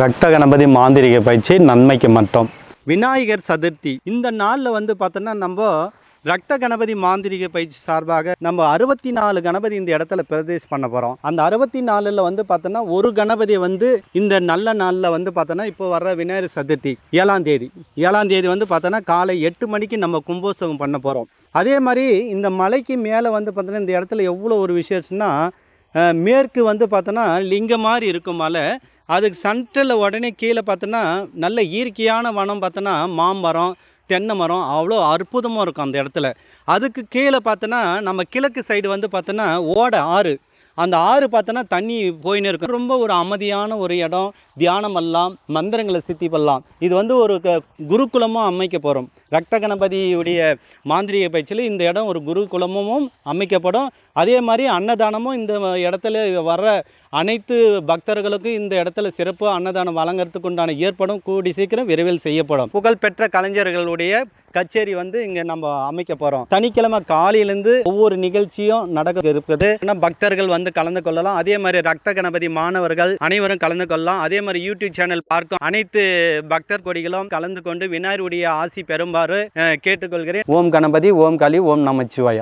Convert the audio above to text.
ரத்த கணபதி மாந்திரிக பயிற்சி நன்மைக்கு மட்டும். விநாயகர் சதுர்த்தி. இந்த நாளில் வந்து பார்த்தோன்னா நம்ம ரத்த கணபதி மாந்திரிக பயிற்சி சார்பாக நம்ம அறுபத்தி நாலு கணபதி இந்த இடத்துல பிரதேஷ் பண்ண போகிறோம் அந்த அறுபத்தி நாலில் வந்து பார்த்தோன்னா ஒரு கணபதி வந்து இந்த நல்ல நாளில் வந்து பார்த்தோன்னா இப்போ வர்ற விநாயகர் சதுர்த்தி ஏழாம் தேதி. ஏழாம் தேதி வந்து பார்த்தோன்னா காலை எட்டு மணிக்கு நம்ம கும்போத்சவம் பண்ண போகிறோம் அதே மாதிரி இந்த மலைக்கு மேலே வந்து பார்த்தோன்னா இந்த இடத்துல எவ்வளோ ஒரு விசேஷம்னா மேற்கு வந்து பார்த்தோன்னா லிங்கம் மாதிரி இருக்கும் மலை. அதுக்கு சென்ட்ரில் உடனே கீழே பார்த்தோன்னா நல்ல இயற்கையான வனம் பார்த்தோன்னா மாமரம் தென்னை மரம் அவ்வளோ அற்புதமாக இருக்கும் அந்த இடத்துல. அதுக்கு கீழே பார்த்தோன்னா நம்ம கிழக்கு சைடு வந்து பார்த்தோன்னா ஓடை ஆறு. அந்த ஆறு பார்த்தோன்னா தண்ணி போயின்னு இருக்கும். ரொம்ப ஒரு அமைதியான ஒரு இடம். தியானம் பண்ணலாம் மந்திரங்களை சித்தி பண்ணலாம் இது வந்து ஒரு க குருகுலமும் அமைக்க போகிறோம் ரத்த கணபதியுடைய மாந்திரிக பயிற்சியில் இந்த இடம் ஒரு குருகுலமும் அமைக்கப்படும். அதே மாதிரி அன்னதானமும் இந்த இடத்துல வர்ற அனைத்து பக்தர்களுக்கும் இந்த இடத்துல சிறப்பு அன்னதானம் வழங்குறதுக்கு உண்டான ஏற்பாடும் கூடி சீக்கிரம் விரைவில் செய்யப்படும். புகழ்பெற்ற கலைஞர்களுடைய கச்சேரி வந்து இங்கே நம்ம அமைக்க போகிறோம் சனிக்கிழமை காலையிலேருந்து ஒவ்வொரு நிகழ்ச்சியும் நடக்க இருக்குது. பக்தர்கள் வந்து கலந்து கொள்ளலாம். அதே மாதிரி ரத்த கணபதி மாணவர்கள் அனைவரும் கலந்து கொள்ளலாம். அதே அதே மாதிரி யூடியூப் சேனல் பார்க்கும் அனைத்து பக்தர் கொடிகளும் கலந்து கொண்டு விநாயகருடைய ஆசி பெறும்பாறு கேட்டுக்கொள்கிறேன். ஓம் கணபதி ஓம் காளி ஓம் நமச்சிவாயா.